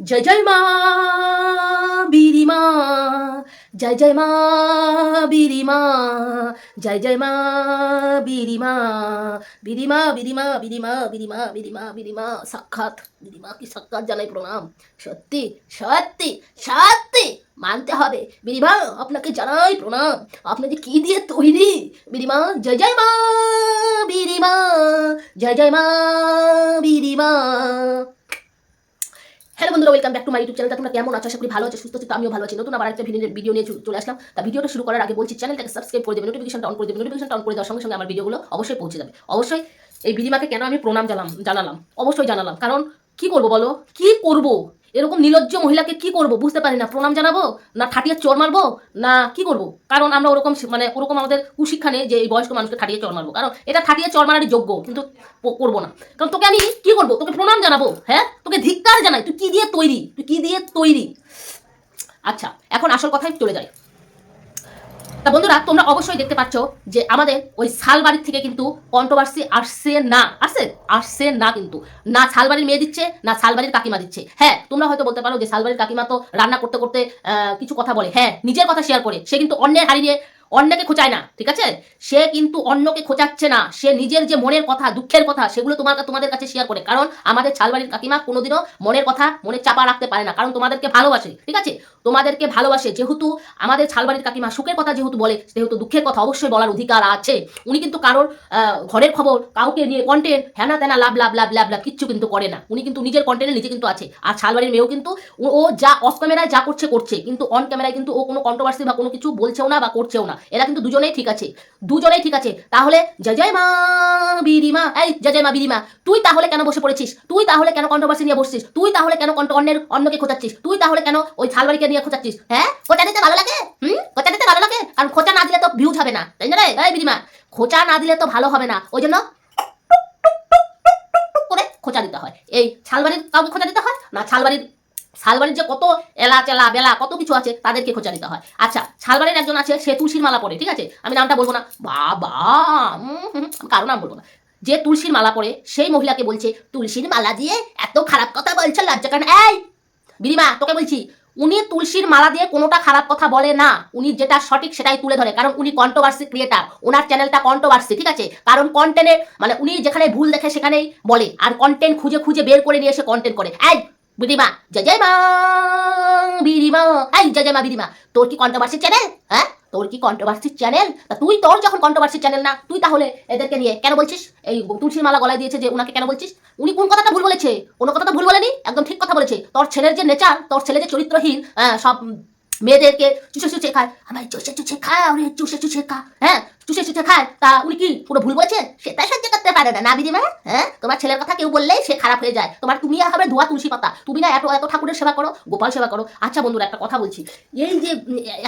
জয় জয় মা বিরিমা জয় জয় মা বিরিমা জয় জয় মা বিরিমা বিরিমা বিরিমা বিরিমা বিরিমা বিরিমা বিরিমা সাক্ষাৎ বিরিমা কি সাক্ষাৎ জানাই প্রণাম সত্যি সত্যি সত্যি মানতে হবে বিরিমা আপনাকে জানাই প্রণাম আপনি যে কি দিয়ে তৈরি বিরিমা জয় জয় মা বিরিমা জয় জয় মা বিরিমা হ্যালো বন্ধুরা welcome back to my YouTube channel তোমরা কেমন আছো? আশা করি ভালো আছো, সুস্থ আছো আমিও ভালো আছি। নতুন আবার একটা ভিডিও ভিডিও নিয়ে চলে আসলাম। তা ভিডিওটা শুরু করার আগে বলছি চ্যানেলটাকে সাবস্ক্রাইব করে দেবে নোটিফিকেশনটা অন করে দেবে। নোটিফিকেশনটা অন করে দেওয়ার সঙ্গে সঙ্গে আমার ভিডিওগুলো অবশ্যই পৌঁছে যাবে। অবশ্যই এই বিদিমাকে কেন আমি প্রণাম জানালাম জানালাম? অবশ্যই জানালাম। কারণ কি করব বলো? কি করব? এরকম নির্লজ্জ মহিলাকে কি করব? বুঝতে পারি না। প্রণাম জানাব? না ঠাটিয়ে চর মারবো? না কি করব? কারণ আমরা ওরকম মানে ওরকম আমাদের কুশিক্ষা নেই যে এই বয়স্ক মানুষকে ঠাটিয়ে চর মারবো। কারণ এটা ঠাটিয়ে চর মারারই যোগ্য, কিন্তু করব না। কারণ তোকে আমি কি করব? তোকে প্রণাম জানাব হ্যাঁ? তোকে ধিক্কার জানাই। তুই কি দিয়ে তৈরি? তুই কি দিয়ে তৈরি? আচ্ছা এখন আসল কথাই চলে যাই। তা বন্ধুরা, তোমরা অবশ্যই দেখতে পাচ্ছ যে আমাদের ওই শালবাড়ির থেকে কিন্তু কন্ট্রোভার্সি আসছে না। আসছে? আসছে না কিন্তু। না শালবাড়ির মেয়ে দিচ্ছে, না শালবাড়ির কাকিমা দিচ্ছে। হ্যাঁ তোমরা হয়তো বলতে পারো যে শালবাড়ির কাকিমা তো রান্না করতে করতে কিছু কথা বলে। হ্যাঁ নিজের কথা শেয়ার করে। সে কিন্তু অন্যের হারিয়ে অন্যকে খোঁচায় না, ঠিক আছে? সে কিন্তু অন্যকে খোঁচাচ্ছে না। সে নিজের যে মনের কথা, দুঃখের কথা, সেগুলো তোমার তোমাদের কাছে শেয়ার করে। কারণ আমাদের ছালবাড়ির কাকিমা কোনোদিনও মনের কথা মনে চাপা রাখতে পারে না। কারণ তোমাদেরকে ভালোবাসে, ঠিক আছে? তোমাদেরকে ভালোবাসে। যেহেতু আমাদের ছালবাড়ির কাকিমা সুখের কথা যেহেতু বলে, সেহেতু দুঃখের কথা অবশ্যই বলার অধিকার আছে। উনি কিন্তু কারোর ঘরের খবর, কাউকে নিয়ে কন্টেন্ট হ্যানা তেনা, লাভ লাভ লাভ লাভ লাভ, কিচ্ছু কিন্তু করে না। উনি কিন্তু নিজের কন্টেন্টে নিজে কিন্তু আছে। আর ছালবাড়ির মেয়েও কিন্তু, ও- যা অফ ক্যামেরায় যা করছে করছে। কিন্তু অন ক্যামেরায় কিন্তু ও কোনো কন্ট্রোভার্সি বা কোনো কিছু বলছেও না বা করছেও না। এরা কিন্তু দুজনেই ঠিক আছে। দুজনেই ঠিক আছে। তাহলে জয় জয় মা বিরিমা এই জয় জয় মা বিরিমা তুই তাহলে কেন বসে পড়েছিস? তুই তাহলে কেন কন্ট্রোভার্সি নিয়ে বসছিস? তুই তাহলে কেন অন্যের অন্যকে খোঁচাচ্ছিস? তুই তাহলে কেন ওই ছালবাড়িকে নিয়ে খোঁচাচ্ছিস? হ্যাঁ? খোঁচা দিতে ভালো লাগে? হুম? খোঁচা দিতে ভালো লাগে? কারণ খোঁচা না দিলে তো ভিউজ হবে না। তাই না এই বিরিমা খোঁচা না দিলে তো ভালো হবে না। ওই জন্য করে খোঁচা দিতে হয়। এই ছালবাড়ির কাউকে খোঁচা দিতে হয়? না ছালবাড়ির শালবাড়ির যে কত এলা চেলা বেলা কত কিছু আছে তাদেরকে খোঁচা দিতে হয়। আচ্ছা শালবাড়ির একজন আছে, সে তুলসীর মালা পরে, ঠিক আছে? আমি নামটা বলব না। বাবা কারও নাম বলব না। যে তুলসীর মালা পরে, সেই মহিলাকে বলছে, তুলসীর মালা দিয়ে এত খারাপ কথা বলছে লজ্জা কারণ এই বিরিমা তোকে বলছি, উনি তুলসীর মালা দিয়ে কোনোটা খারাপ কথা বলে না। উনি যেটা সঠিক সেটাই তুলে ধরে, কারণ উনি কন্ট্রোভার্সি ক্রিয়েটার ওনার চ্যানেলটা কন্ট্রোভার্সি ঠিক আছে? কারণ কন্টেন্টে মানে উনি যেখানে ভুল দেখে সেখানেই বলে, আর কন্টেন্ট খুঁজে খুঁজে বের করে নিয়ে এসে কন্টেন্ট করে। এই বিরিমা জয় জয় মা বিরিমা এই, জয় মা বিরিমা তোর কি কন্ট্রোভার্সি চ্যানেল হ্যাঁ? তোর কি কন্ট্রোভার্সি চ্যানেল তা তুই, তোর যখন কন্ট্রোভার্সি চ্যানেল না, তুই তাহলে এদেরকে নিয়ে কেন বলছিস? এই তুলসীর মালা গলায় দিয়েছে যে উনাকে কেন বলছিস? উনি কোন কথাটা ভুল বলেছে? কোনো কথাটা ভুল বলেনি? একদম ঠিক কথা বলেছে। তোর ছেলের যে নেচার তোর ছেলে যে চরিত্রহীন সব মেয়েদেরকে চুষে চুষে খায়। আমার চুষে চুষে খায়, ওরে চুষে চুষে খা। হ্যাঁ চুষে চুষে খায়। তা উনি কি পুরো ভুল বলছেন সেটা সহ্য করতে পারে না না দিদিমা হ্যাঁ তোমার ছেলের কথা কেউ বললেই সে খারাপ হয়ে যায়। তোমার তুমি হবে ধোয়া তুলসী পাতা। তুমি না এত এত ঠাকুরের সেবা করো, গোপাল সেবা করো। আচ্ছা বন্ধুরা, একটা কথা বলছি। এই যে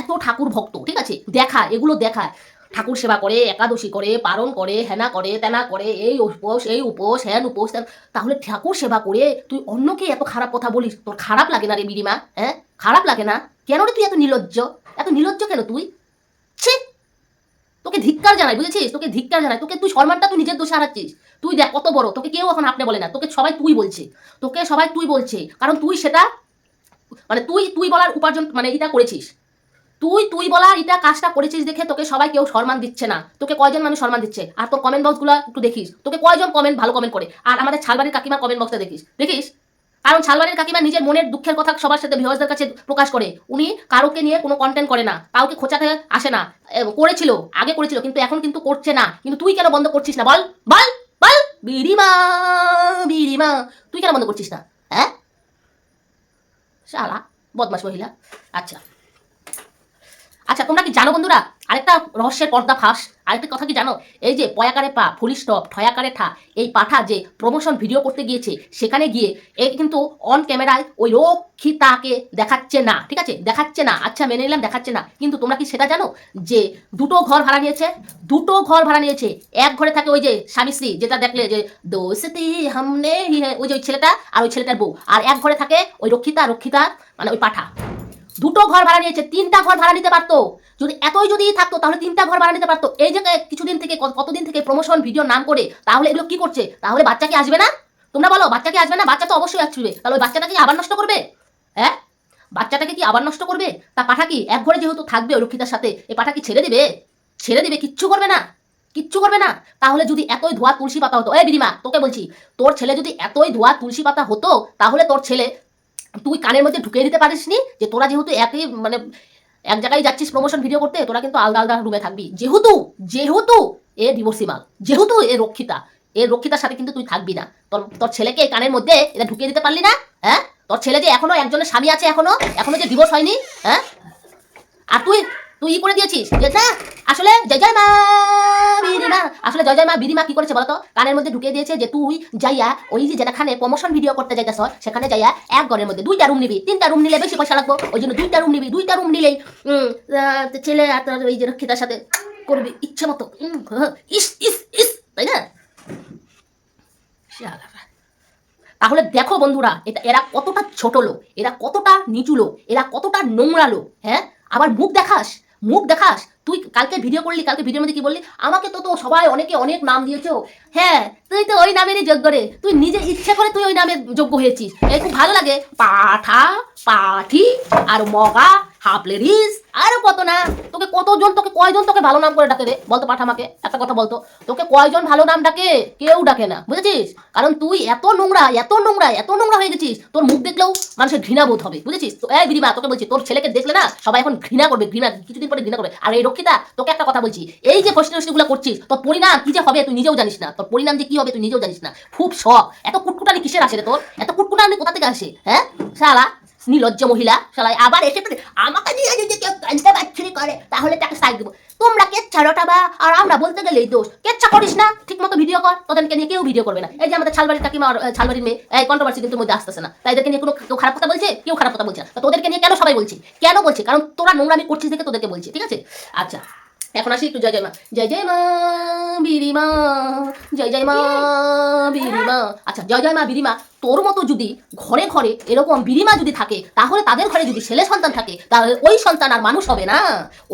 এত ঠাকুর ভক্ত, ঠিক আছে? দেখা এগুলো দেখায়। ঠাকুর সেবা করে, একাদশী করে, পালন করে, হেনা করে, তেনা করে, এই উপোস এই উপোস হ্যান উপোস। তাহলে ঠাকুর সেবা করে তুই অন্যকে এত খারাপ কথা বলিস? তোর খারাপ লাগে না রে বিরিমা হ্যাঁ? খারাপ লাগে না? কেন রে তুই এত নির্লজ্জ এত নির্লজ্জ কেন তুই? ছি! তোকে ধিক্কার জানাই, বুঝেছিস? তোকে ধিক্কার জানাই, তোকে তুই সম্মানটা তুই নিজের দোষে হারাচ্ছিস। তুই দেখ, কত বড়, তোকে কেউ এখন আপনি বলে না, তোকে সবাই তুই বলছে। তোকে সবাই তুই বলছে, কারণ তুই সেটা মানে তুই তুই বলার উপার্জন মানে এটা করেছিস। তুই তুই বলার এটা কাজটা করেছিস দেখে তোকে সবাই কেউ সম্মান দিচ্ছে না। তোকে কয়জন মানুষ সম্মান দিচ্ছে? আর তোর কমেন্ট বক্সগুলো একটু দেখিস। তোকে কয়জন কমেন্ট ভালো কমেন্ট করে? আর আমাদের ছালবাড়ির কাকিমার কমেন্ট বক্সটা দেখিস। দেখিস? কারণ ছালবাড়ির কাকিমা নিজের মনের দুঃখের কথা সবার সাথে ভিউয়ার্সদের কাছে প্রকাশ করে। উনি কারোকে নিয়ে কোনো কন্টেন্ট করে না। কাউকে খোঁচাতে আসে না। করেছিল, আগে করেছিল, কিন্তু এখন কিন্তু করছে না। কিন্তু তুই কেন বন্ধ করছিস না? বল বল বল! বিড়িমা বিড়িমা, তুই কেন বন্ধ করছিস না? হ্যাঁ? শালা বদমাস মহিলা। আচ্ছা। আচ্ছা তোমরা কি জানো বন্ধুরা? আরেকটা রহস্যের পর্দা ফাঁস। আরেকটা কথা কি জানো? এই যে পয়াকারে পা ফুলি স্টপ ঠয়াকারে ঠা, এই পাঠা যে প্রমোশন ভিডিও করতে গিয়েছে, সেখানে গিয়ে এ কিন্তু অন ক্যামেরায় ওই রক্ষিতাকে দেখাচ্ছে না, ঠিক আছে? দেখাচ্ছে না। আচ্ছা মেনে নিলাম, দেখাচ্ছে না। কিন্তু তোমরা কি সেটা জানো? যে দুটো ঘর ভাড়া নিয়েছে, দুটো ঘর ভাড়া নিয়েছে। এক ঘরে থাকে ওই যে স্বামী স্ত্রী, যেটা দেখলে যে দোস্তি হামনে ওই যে ওই ছেলেটা আর ওই ছেলেটার বউ। আর এক ঘরে থাকে ওই রক্ষিতা রক্ষিতা মানে ওই পাঠা। দুটো ঘর ভাড়া নিয়েছে, তিনটা ঘর ভাড়া নিতে পারতো। যদি এতই যদি থাকতো, তাহলে তিনটা ঘর ভাড়া নিতে পারতো। এই যে কিছুদিন থেকে কত- কতদিন থেকে প্রমোশন ভিডিও নাম করে, তাহলে এগুলো কি করছে? তাহলে বাচ্চা কি আসবে না? তোমরা বলো, বাচ্চা কি আসবে না? বাচ্চা তো অবশ্যই আসবে। তাহলে ওই বাচ্চাটাকে আবার নষ্ট করবে? হ্যাঁ? বাচ্চাটাকে কি আবার নষ্ট করবে? তা পাঠা কি, এক ঘরে যেহেতু থাকবে রক্ষিতার সাথে, এ পাঠা কি ছেড়ে দিবে? ছেড়ে দিবে, কিচ্ছু করবে না। কিচ্ছু করবে না। তাহলে যদি এতই ধোয়া তুলসী পাতা হতো, এই বিরিমা তোকে বলছি, তোর ছেলে যদি এতই ধোয়া তুলসী পাতা হতো, তাহলে তোর ছেলে তুই কানের মধ্যে ঢুকিয়ে দিতে পারিস নি যে তোরা যেহেতু একই মানে এক জায়গায় যাচ্ছিস প্রমোশন ভিডিও করতে, তোরা কিন্তু আলাদা আলাদা রুমে থাকবি। যেহেতু যেহেতু এ ডিভোর্সি মাল যেহেতু এ রক্ষিতা, এ রক্ষিতার সাথে কিন্তু তুই থাকবি না। তোর তোর ছেলেকে কানের মধ্যে এটা ঢুকিয়ে দিতে পারলি না? হ্যাঁ? তোর ছেলে যে এখনও একজনের স্বামী আছে এখনও? এখনও যে ডিভোর্স হয়নি? হ্যাঁ? আর তুই তুই করে দিয়েছিস। আসলে জয় জয় মা বিরিমা। আসলে জয় জয় মা বিরিমা কি করেছে বলতো? কানের মধ্যে ঢুকিয়ে দিয়েছে যে তুই যাইয়া ওই যে যেখানে প্রমোশন ভিডিও করতে যাইতেছ সেখানে যাইয়া এক ঘরের মধ্যে দুইটা রুম নিবি। তিনটা রুম নিলে বেশি পয়সা লাগবে। ওই জন্য দুইটা রুম নিবি। দুইটা রুম নিলেই ছেলে আর ওই যে রক্ষিতার সাথে করবি ইচ্ছে মতো। উম, হ্যাঁ, ইস ইস ইস তাই না? তাহলে দেখো বন্ধুরা এটা এরা কতটা ছোট লোক এরা কতটা নিচু লোক এরা কতটা নোংরা লোক হ্যাঁ? আবার মুখ দেখাস মুখ দেখাস, তুই কালকে ভিডিও করলি, কালকে ভিডিওর মধ্যে কি বললি? আমাকে তো তো সবাই অনেকে অনেক নাম দিয়েছ হ্যাঁ তুই তো ওই নামেরই যোগ্য রে। তুই নিজে ইচ্ছে করে তুই ওই নামের যোগ্য হয়েছিস। এই খুব ভালো লাগে। পাঠা, পাঠি, আর মগা হাফ লেডিস আরও কত না? তোকে কতজন, তোকে কয়জন তোকে ভালো নাম করে ডাকে রে? বলতো পাঠা আমাকে, একটা কথা বলতো। তোকে কয়জন ভালো নাম ডাকে? কেউ ডাকে না, বুঝেছিস? কারণ তুই এত নোংরা এত নোংরা এত নোংরা হয়ে গেছিস, তোর মুখ দেখলেও মানুষের ঘৃণা বোধ হবে, বুঝেছিস? তো এই বিরিমা তোকে বলছি, তোর ছেলেকে দেখলে না, সবাই এখন ঘৃণা করবে, ঘৃণা, কিছুদিন পরে ঘৃণা করবে। আর এই রক্ষিতা, তোকে একটা কথা বলছি, এই যে ফষ্টি গুলো করছিস, তোর পরিণাম কি যে হবে তুই নিজেও জানিস না। তোর পরিণাম যে কি হবে তুই নিজেও জানিস না। খুব শখ। এত কুটকুটানি কিসের আসে রে তোর? এত কুটকুটানি কোথা থেকে আসে হ্যাঁ? শালা নির্লজ্জ মহিলা সবাই আবার এসে আমাকে নিয়ে যদি কেউ কানতে বাচ্চুরি করে, তাহলে তাকে সাইড দেবো। তোমরা কেচ্ছা রটাবা, আর আমরা বলতে গেলেই দোষ। কেচ্ছা করিস না ঠিক মতো ভিডিও কর, তোদেরকে নিয়ে কেউ ভিডিও করবে না। এই যে আমাদের ছালবাড়ির কাকিমা ছালবাড়ির মেয়ে, এই কন্ট্রোভার্সি কিন্তু মধ্যে আসতেছে না। তাই এদেরকে নিয়ে কোনো কেউ খারাপ কথা বলছে? কেউ খারাপ কথা বলছে না। তোদেরকে নিয়ে কেন সবাই বলছি? কেন বলছি? কারণ তোরা নোংরামি করছিস দেখে তোদেরকে বলছি, ঠিক আছে? আচ্ছা এখন আসি একটু জয় জয় মা। জয় জয় মা বিরিমা জয় জয় মা বিরিমা আচ্ছা জয় জয় মা বিরিমা তোর মতো যদি ঘরে ঘরে এরকম বিরিমা যদি থাকে, তাহলে তাদের ঘরে যদি ছেলে সন্তান থাকে, তাহলে ওই সন্তান আর মানুষ হবে না।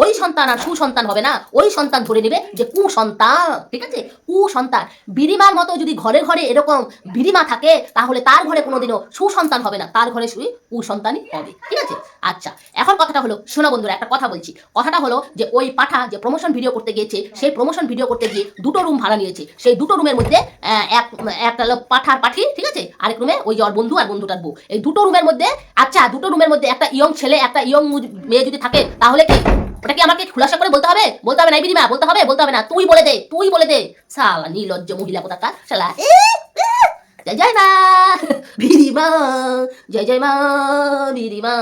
ওই সন্তান আর সুসন্তান হবে না। ওই সন্তান ধরে নেবে যে কুসন্তান, ঠিক আছে? কুসন্তান। বিরিমার মতো যদি ঘরে ঘরে এরকম বিরিমা থাকে, তাহলে তার ঘরে কোনোদিনও সুসন্তান হবে না। তার ঘরে শুধু কুসন্তানই হবে, ঠিক আছে? আচ্ছা এখন কথাটা হলো, শোনো বন্ধুরা, একটা কথা বলছি। কথাটা হলো যে ওই পাঠা যে প্রমোশন ভিডিও করতে গিয়েছে, সেই প্রমোশন ভিডিও করতে গিয়ে দুটো রুম ভাড়া নিয়েছে। সেই দুটো রুমের মধ্যে এক একটা পাঠার পাঠি, ঠিক আছে? আরেক রুমে ওই ওর বন্ধু আর বন্ধুটার বউ। এই দুটো রুমের মধ্যে আচ্ছা দুটো রুমের মধ্যে একটা ইয়ং ছেলে একটা ইয়ং মেয়ে যদি থাকে তাহলে কি? ওটা কি আমাকে খুলাসা করে বলতে হবে? বলতে হবে না বিনিমা বলতে হবে? বলতে হবে না। তুই বলে দে তুই বলে দে। শালা নির্লজ্জ মহিলা কোথাকার? এ, জয় জয় মা বিরিমা জয় জয় মা বিরিমা